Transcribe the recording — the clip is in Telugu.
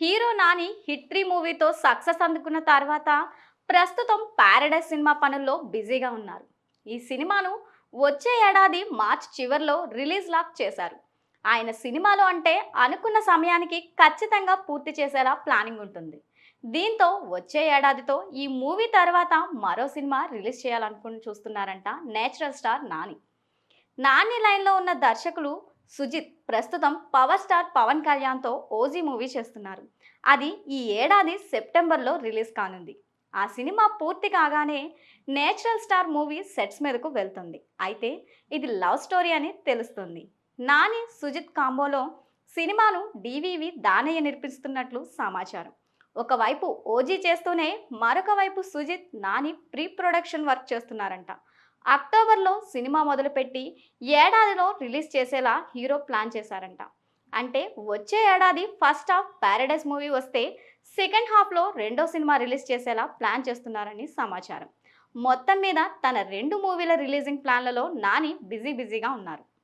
హీరో నాని హిట్ త్రీ మూవీతో సక్సెస్ అందుకున్న తర్వాత ప్రస్తుతం పారడైస్ సినిమా పనుల్లో బిజీగా ఉన్నారు. ఈ సినిమాను వచ్చే ఏడాది మార్చ్ చివరిలో రిలీజ్ లాక్ చేశారు. ఆయన సినిమాలు అంటే అనుకున్న సమయానికి ఖచ్చితంగా పూర్తి చేసేలా ప్లానింగ్ ఉంటుంది. దీంతో వచ్చే ఏడాదితో ఈ మూవీ తర్వాత మరో సినిమా రిలీజ్ చేయాలనుకుని చూస్తున్నారంట నేచురల్ స్టార్ నాని. నాని లైన్లో ఉన్న దర్శకులు సుజిత్ ప్రస్తుతం పవర్ స్టార్ పవన్ కళ్యాణ్తో ఓజీ మూవీ చేస్తున్నారు. అది ఈ ఏడాది సెప్టెంబర్లో రిలీజ్ కానుంది. ఆ సినిమా పూర్తి కాగానే నేచురల్ స్టార్ మూవీ సెట్స్ మీదకు వెళ్తుంది. అయితే ఇది లవ్ స్టోరీ అని తెలుస్తుంది. నాని సుజిత్ కాంబోలో సినిమాను డివివి దానయ్య నిర్మిస్తున్నట్లు సమాచారం. ఒకవైపు ఓజీ చేస్తూనే మరొక వైపు Sujeeth Nani pre production work చేస్తున్నారంట. అక్టోబర్లో సినిమా మొదలుపెట్టి ఏడాదిలో రిలీజ్ చేసేలా హీరో ప్లాన్ చేశారంట. అంటే వచ్చే ఏడాది ఫస్ట్ హాఫ్ ప్యారడైస్ మూవీ వస్తే సెకండ్ హాఫ్లో రెండో సినిమా రిలీజ్ చేసేలా ప్లాన్ చేస్తున్నారని సమాచారం. మొత్తం మీద తన రెండు మూవీల రిలీజింగ్ ప్లాన్లలో నాని బిజీ బిజీగా ఉన్నారు.